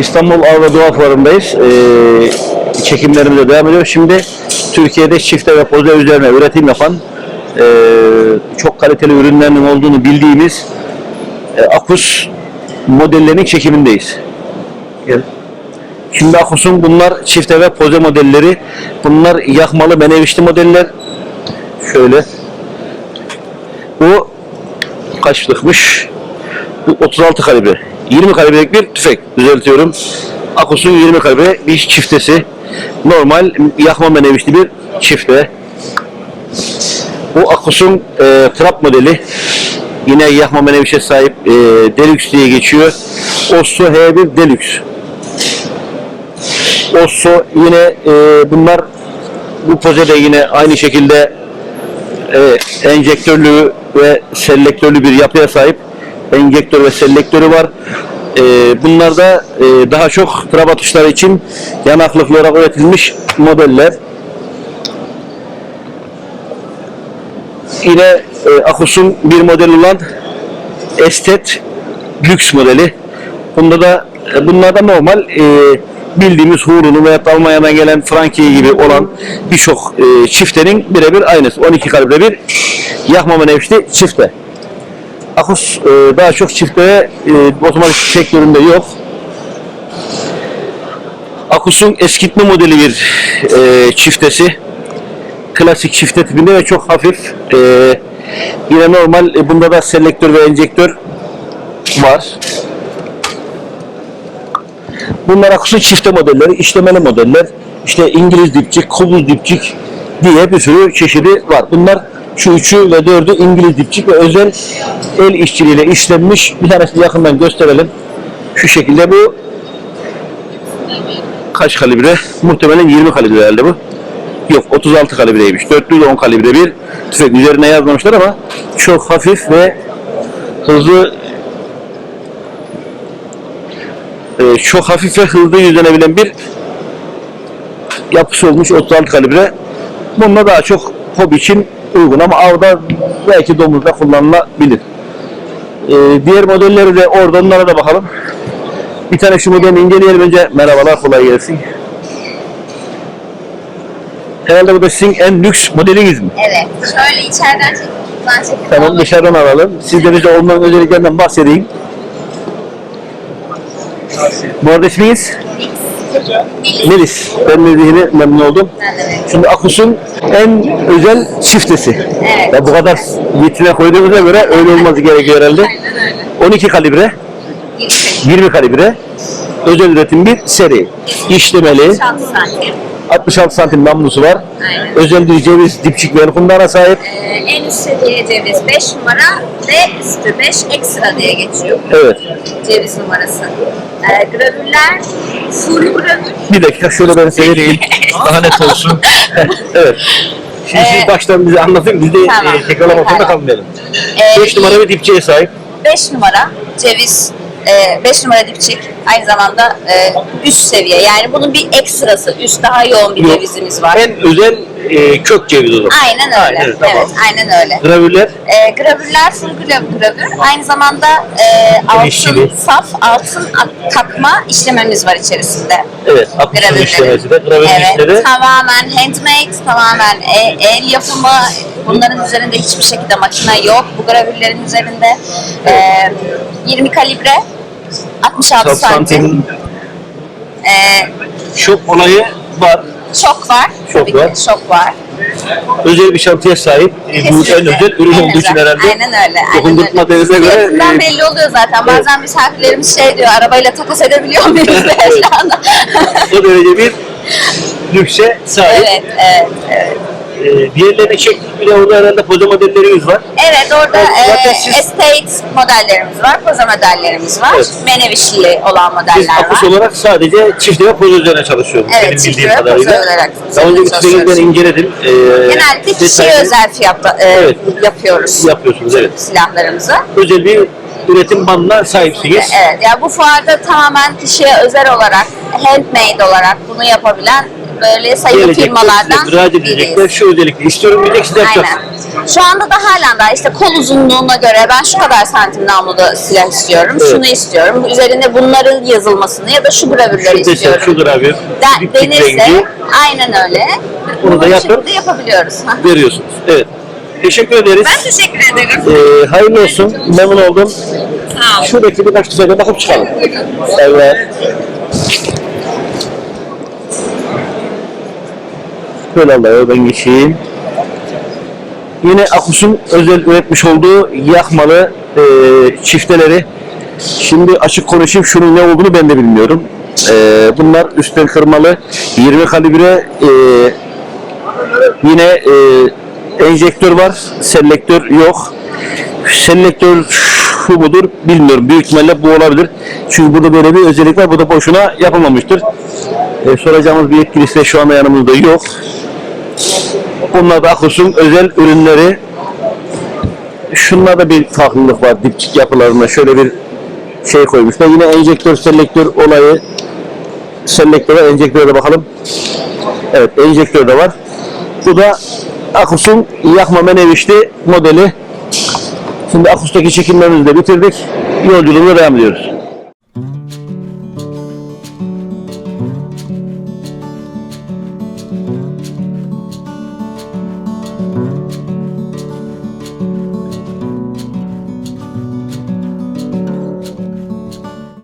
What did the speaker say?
İstanbul Av ve Doğa Fuarı'ndayız. Ee, çekimlerimize devam ediyor. Şimdi Türkiye'de çifte ve poze üzerine üretim yapan ee, çok kaliteli ürünlerinin olduğunu bildiğimiz e, Akus modellerinin çekimindeyiz. Gel. Şimdi Akus'un bunlar çifte ve poze modelleri. Bunlar yakmalı menevişli modeller. Şöyle. Bu kaçlıkmış? Bu 36 kalibre. 20 kalibrelik bir tüfek. Düzeltiyorum. Akus'un 20 kalibre bir çiftesi. Normal yakma menevişli bir çifte. Bu Akus'un e, trap modeli. Yine yakma menevişe sahip e, Deluxe diye geçiyor. Osso H1 Deluxe. Osso yine e, bunlar bu pozede yine aynı şekilde e, enjektörlü ve selektörlü bir yapıya sahip. Enjektör ve selektörü var. E, bunlar da e, daha çok trap atışları için yanaklıklı olarak üretilmiş modeller. Yine e, Akus'un bir model olan Estet lüks modeli. Bunda da e, bunlar da normal e, bildiğimiz Hurun'un veya Almanya'dan gelen Frankie gibi olan birçok e, çiftenin birebir aynısı. 12 kalibre bir yakma menevşli çifte. Akus e, daha çok çifte e, otomatik sektöründe yok. Akus'un eskitme modeli bir e, çiftesi. Klasik çifte tipinde ve çok hafif. E, yine normal e, bunda da selektör ve enjektör var. Bunlar Akus'un çifte modelleri, işlemeli modeller. İşte İngiliz dipçik, kubuz dipçik diye bir sürü çeşidi var. Bunlar şu üçü ve dördü İngiliz dipçik ve özel el işçiliğiyle işlenmiş. Bir tanesini yakından gösterelim. Şu şekilde bu kaç kalibre? Muhtemelen 20 kalibre herhalde bu. Yok 36 kalibreymiş. Dörtlü de 10 kalibre bir tüfek. Üzerine yazmamışlar ama çok hafif ve hızlı e, çok hafif ve hızlı yüzlenebilen bir yapısı olmuş 36 kalibre. Bununla daha çok hobi için uygun ama avda belki domuzda kullanılabilir. E, diğer modelleri de orada onlara da bakalım. Bir tane şu modeli inceleyelim önce. Merhabalar, kolay gelsin. Herhalde bu da sizin en lüks modeliniz mi? Evet. Şöyle içeriden çekip buradan çekip Tamam dışarıdan alalım. Siz de onların özelliklerinden bahsedeyim. Bu arada isminiz? Melis. Ben de zihni memnun oldum. Şimdi Akus'un en özel çiftesi. Evet. Ya bu kadar vitrine koyduğumuza göre öyle olması gerekiyor herhalde. Aynen öyle. 12 kalibre, 20 20 kalibre özel üretim bir seri. İşlemeli, 6 santim. 66 santim namlusu var. Aynen. Özel bir ceviz dipçik ve kundana sahip. Ee, en üst seviye ceviz 5 numara ve üstü 5 ekstra diye geçiyor. Evet. Ceviz numarası. Ee, gravürler Bir dakika şöyle ben seyredeyim. Daha net olsun. evet. Şimdi siz Ee, baştan bize anlatın. Biz de tamam. e, tekrarlamak zorunda Pekala. kalmayalım. Ee, 5 numara bir dipçiye sahip. 5 numara ceviz 5 numara dipçik aynı zamanda e, üst seviye yani bunun bir ekstrası üst daha yoğun bir Yok. cevizimiz var. En özel e, kök ceviz o zaman. Aynen öyle. Aynen, evet, tamam. aynen öyle. Gravürler E, gravürler full gra- gravür. Aynı zamanda e, altın, saf altın ak- takma işlememiz var içerisinde. evet. Gravürleri. işlemesi de gravür Evet, işleri. tamamen handmade, tamamen e- el yapımı. Bunların üzerinde hiçbir şekilde makine yok. Bu gravürlerin üzerinde e, 20 kalibre, 66 Çok santim. E, şok olayı var. şok var. Şok Tabii ki var. Şok var. Özel bir şantiye sahip. E, bu en Kesinlikle. özel ürün olduğu için herhalde. Aynen öyle. Dokundurtma öyle. denizine göre, Fiyatından e, belli oluyor zaten. Bazen misafirlerimiz şey diyor, arabayla takas edebiliyor muyuz diye Evet. şu anda. O derece bir lükse sahip. evet, evet, evet. E, diğerlerini çektik. Bir de orada herhalde poza modellerimiz var. Evet orada Zaten e, siz- estate modellerimiz var, poza modellerimiz var. Evet. Menevişli olan Biz modeller Akus var. olarak sadece çift ve poza üzerine çalışıyoruz. Evet, benim çift ve poza olarak Daha önce çalışıyoruz. tüfeklerden inceledim. E, Genellikle kişiye detaylı özel fiyatta e, Evet. yapıyoruz yapıyorsunuz. Evet. silahlarımızı. Özel bir üretim bandına sahipsiniz. Evet, ya bu fuarda tamamen kişiye özel olarak, handmade olarak bunu yapabilen böyle sayılı Gelecekte firmalardan müracaat edecekler. biriyiz. Şu özellikle istiyorum diyecek size yapacağız. Aynen. Şu anda da halen daha işte kol uzunluğuna göre ben şu kadar santim namlulu silah istiyorum, Evet. şunu istiyorum. Üzerinde bunların yazılmasını ya da şu gravürleri Şu desen, istiyorum. şu gravür, De- denirse rengi aynen öyle. Bunu da bu yapın. şekilde yapabiliyoruz. Ha. veriyorsunuz. Evet. Teşekkür ederiz. Ben teşekkür ederim. Ee, hayırlı olsun. Memnun oldum. Sağ olun. Şuradaki birkaç güzelce bakıp çıkalım. Evet. Şöyle Allah'a ben geçeyim. Yine Akus'un özel üretmiş olduğu yakmalı e, çifteleri. Şimdi açık konuşayım şunun ne olduğunu ben de bilmiyorum. E, bunlar üstten kırmalı 20 kalibre e, yine e, enjektör var, selektör yok. Selektör şu mudur bilmiyorum. Büyük ihtimalle bu olabilir. Çünkü burada böyle bir özellik var. Bu da boşuna yapılmamıştır. E, soracağımız bir yetkilisi de şu anda yanımızda yok. Bunlar da Akus'un özel ürünleri. Şunlarda bir farklılık var dipçik yapılarında. Şöyle bir şey koymuşlar. Yine enjektör selektör olayı selektöre enjektöre bakalım. Evet enjektör de var. Bu da Akus'un yakma menevişli modeli. Şimdi Akus'taki çekimlerimizi de bitirdik. Yolculuğuna devam ediyoruz.